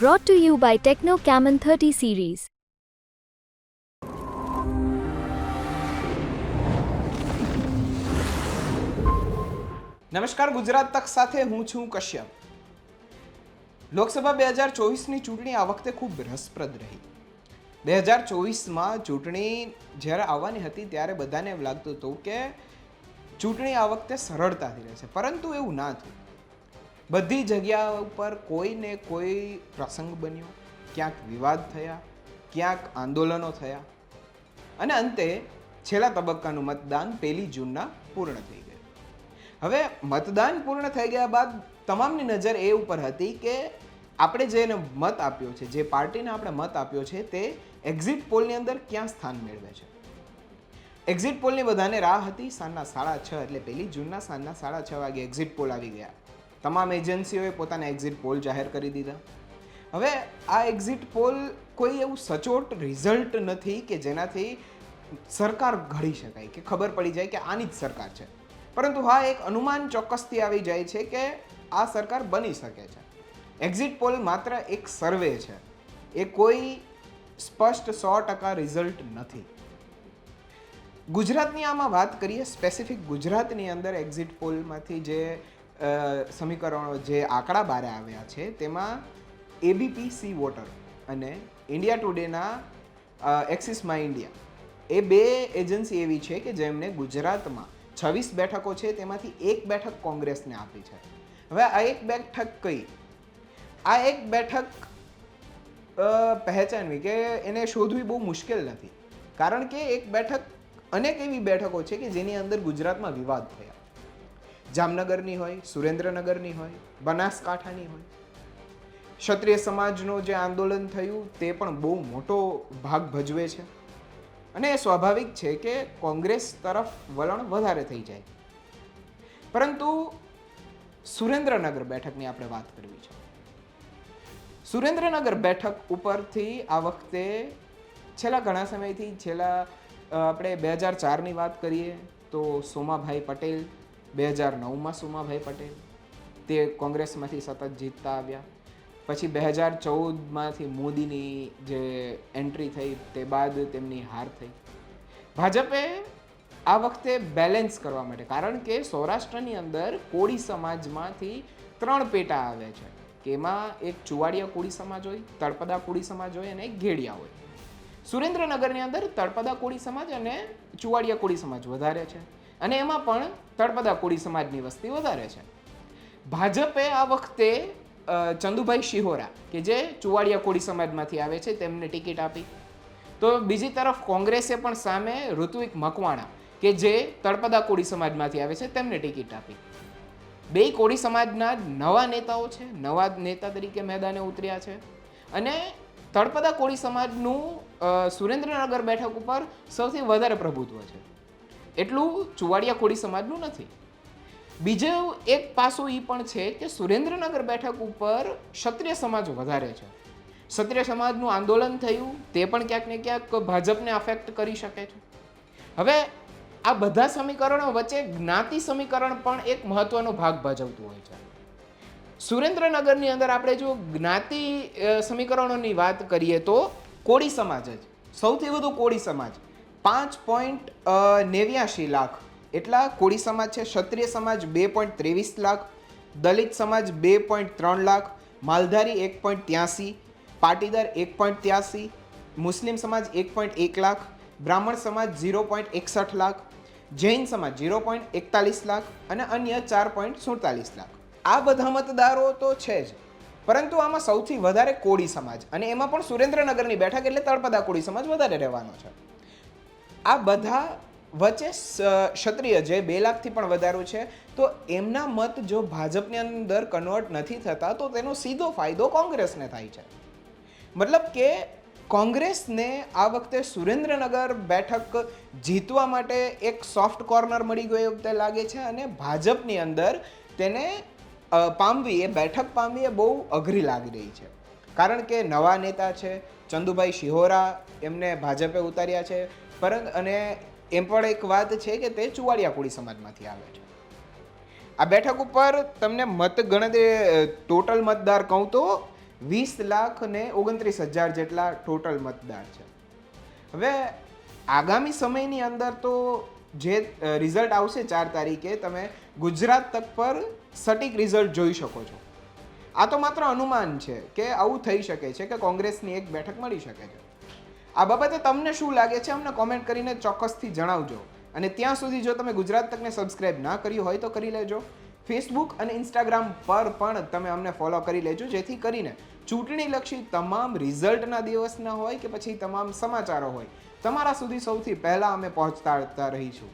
Brought to you by Techno Camon 30 series. નમસ્કાર, ગુજરાત તક સાથે હું છું કશ્યપ. લોકસભા બે હજાર ચોવીસની ચૂંટણી આ વખતે ખૂબ રસપ્રદ રહી. બે હજાર ચોવીસમાં ચૂંટણી જ્યારે આવવાની હતી ત્યારે બધાને એમ લાગતું હતું કે ચૂંટણી આ વખતે સરળતાથી રહેશે, પરંતુ એવું ના થયું. બધી જગ્યા ઉપર કોઈને કોઈ પ્રસંગ બન્યો, ક્યાંક વિવાદ થયા, ક્યાંક આંદોલનો થયા અને અંતે છેલ્લા તબક્કાનું મતદાન પહેલી જૂનના પૂર્ણ થઈ ગયું. હવે મતદાન પૂર્ણ થઈ ગયા બાદ તમામની નજર એ ઉપર હતી કે આપણે જેને મત આપ્યો છે, જે પાર્ટીને આપણે મત આપ્યો છે, તે એક્ઝિટ પોલની અંદર ક્યાં સ્થાન મેળવે છે? એક્ઝિટ પોલની બધાને રાહ હતી સાંજના સાડા છ એટલે પહેલી જૂનના સાંજના સાડા છ વાગે એક્ઝિટ પોલ આવી ગયા. તમામ એજન્સીઓએ પોતાના એક્ઝિટ પોલ જાહેર કરી દીધા. હવે આ એક્ઝિટ પોલ કોઈ એવું સચોટ રિઝલ્ટ નથી કે જેનાથી સરકાર ઘડી શકાય, કે ખબર પડી જાય કે આની જ સરકાર છે. પરંતુ હા, એક અનુમાન ચોક્કસથી આવી જાય છે કે આ સરકાર બની શકે છે. એક્ઝિટ પોલ માત્ર એક સર્વે છે. એ કોઈ સ્પષ્ટ સો ટકા રિઝલ્ટ નથી. ગુજરાતની આમાં વાત કરીએ સ્પેસિફિક ગુજરાતની અંદર એક્ઝિટ પોલમાંથી જે સમીકરણો જે આંકડા બારે આવ્યા છે, તેમાં એબીપી સી વોટર અને ઇન્ડિયા ટુડેના એક્સિસ માય ઇન્ડિયા એ બે એજન્સી એવી છે કે જેમણે ગુજરાતમાં છવ્વીસ બેઠકો છે, તેમાંથી એક બેઠક કોંગ્રેસને આપી છે. હવે આ એક બેઠક કઈ? આ એક બેઠક પહેચાનવી કે એને શોધવી બહુ મુશ્કેલ નથી. કારણ કે એક બેઠક અનેક એવી બેઠકો છે કે જેની અંદર ગુજરાતમાં વિવાદ થયા. જામનગરની હોય, સુરેન્દ્રનગરની હોય, બનાસકાંઠાની હોય. ક્ષત્રિય સમાજનો જે આંદોલન થયું તે પણ બહુ મોટો ભાગ ભજવે છે. અને એ સ્વાભાવિક છે કે કોંગ્રેસ તરફ વલણ વધારે થઈ જાય. પરંતુ સુરેન્દ્રનગર બેઠકની આપણે વાત કરવી છે. સુરેન્દ્રનગર બેઠક ઉપરથી આ વખતે છેલ્લા ઘણા સમયથી છેલ્લા આપણે બે હજાર ચારની વાત કરીએ તો સોમાભાઈ પટેલ બે હજાર નવમાં સુમાભાઈ પટેલ. તે કોંગ્રેસમાંથી સતત જીતતા આવ્યા. પછી બે હજાર ચૌદમાંથી મોદીની જે એન્ટ્રી થઈ તે બાદ તેમની હાર થઈ. ભાજપે આ વખતે બેલેન્સ કરવા માટે, કારણ કે સૌરાષ્ટ્રની અંદર કોળી સમાજમાંથી ત્રણ પેટા આવે છે. કે એમાં એક ચુવાડિયા કોળી સમાજ હોય, તળપદા કોળી સમાજ હોય અને એક ઘેડિયા હોય. સુરેન્દ્રનગરની અંદર તળપદા કોળી સમાજ અને ચુવાડિયા કોળી સમાજ વધારે છે. અને એમાં પણ તળપદા કોળી સમાજની વસ્તી વધારે છે. ભાજપે આ વખતે ચંદુભાઈ શિહોરા, કે જે ચુવાડિયા કોળી સમાજમાંથી આવે છે, તેમને ટિકિટ આપી. તો બીજી તરફ કોંગ્રેસે પણ સામે ઋત્વિક મકવાણા, કે જે તળપદા કોળી સમાજમાંથી આવે છે, તેમને ટિકિટ આપી. બે કોળી સમાજના નવા નેતાઓ છે, નવા નેતા તરીકે મેદાને ઉતર્યા છે. અને તળપદા કોળી સમાજનું સુરેન્દ્રનગર બેઠક ઉપર સૌથી વધારે પ્રભુત્વ છે. એટલું ચુવાડિયા કોળી સમાજનું નથી. બીજો એક પાસું એ પણ છે કે સુરેન્દ્રનગર બેઠક ઉપર ક્ષત્રિય સમાજ વધારે છે. ક્ષત્રિય સમાજનું આંદોલન થયું, તે પણ ક્યાંક ને ક્યાંક ભાજપને અફેક્ટ કરી શકે છે. હવે આ બધા સમીકરણો વચ્ચે જ્ઞાતિ સમીકરણ પણ એક મહત્વનો ભાગ ભજવતું હોય છે. સુરેન્દ્રનગરની અંદર આપણે જો જ્ઞાતિ સમીકરણોની વાત કરીએ તો કોળી સમાજ જ. સૌથી વધુ કોળી સમાજ. પાંચ પોઈન્ટ નેવ્યાશી લાખ. એટલા કોળી સમાજ છે, ક્ષત્રિય સમાજ બે પોઈન્ટ ત્રેવીસ લાખ, દલિત સમાજ બે પોઈન્ટ ત્રણ લાખ, માલધારી એક પોઈન્ટ ત્યાસી, પાટીદાર એક પોઈન્ટ ત્યાસી, મુસ્લિમ સમાજ એક પોઈન્ટ એક લાખ, બ્રાહ્મણ સમાજ ઝીરો પોઈન્ટ એકસઠ લાખ, જૈન સમાજ ઝીરો પોઈન્ટ એકતાલીસ લાખ અને અન્ય ચાર પોઈન્ટ સુડતાલીસ લાખ. આ બધા મતદારો તો છે જ. પરંતુ આમાં સૌથી વધારે કોળી સમાજ, અને એમાં પણ સુરેન્દ્રનગરની બેઠક એટલે તળપદા કોળી સમાજ વધારે રહેવાનો છે. આ બધા વચ્ચે ક્ષત્રિય જે બે લાખથી પણ વધારું છે, તો એમના મત જો ભાજપની અંદર કન્વર્ટ નથી થતા, તો તેનો સીધો ફાયદો કોંગ્રેસને થાય છે. મતલબ કે કોંગ્રેસને આ વખતે સુરેન્દ્રનગર બેઠક જીતવા માટે એક સોફ્ટ કોર્નર મળી ગયો એવું તે લાગે છે અને ભાજપની અંદર તેને પામવી, એ બેઠક પામવી એ બહુ અઘરી લાગી રહી છે. કારણ કે નવા નેતા છે, ચંદુભાઈ શિહોરા એમને ભાજપે ઉતાર્યા છે પરંતુ અને એમ પણ એક વાત છે કે તે ચુવાડિયા કોળી સમાજમાંથી આવે છે. આ બેઠક ઉપર તમને મત ગણતરી ટોટલ મતદાર કહું તો વીસ લાખ ને ઓગણત્રીસ હજાર જેટલા ટોટલ મતદાર છે. હવે આગામી સમયની અંદર તો જે રિઝલ્ટ આવશે ચાર તારીખે તમે ગુજરાત તક પર સટીક રિઝલ્ટ જોઈ શકો છો. આ તો માત્ર અનુમાન છે કે આવું થઈ શકે છે કે કોંગ્રેસની એક બેઠક મળી શકે છે. આ બાબતે તમને શું લાગે છે અમને કોમેન્ટ કરીને ચોક્કસથી જણાવજો. અને ત્યાં સુધી જો તમે ગુજરાત તકને સબસ્ક્રાઇબ ના કર્યું હોય તો કરી લેજો. ફેસબુક અને ઇન્સ્ટાગ્રામ પર પણ તમે અમને ફોલો કરી લેજો, જેથી કરીને ચૂંટણીલક્ષી તમામ રિઝલ્ટના દિવસના હોય કે પછી તમામ સમાચારો હોય. તમારા સુધી સૌથી પહેલાં અમે પહોંચતા રહીશું.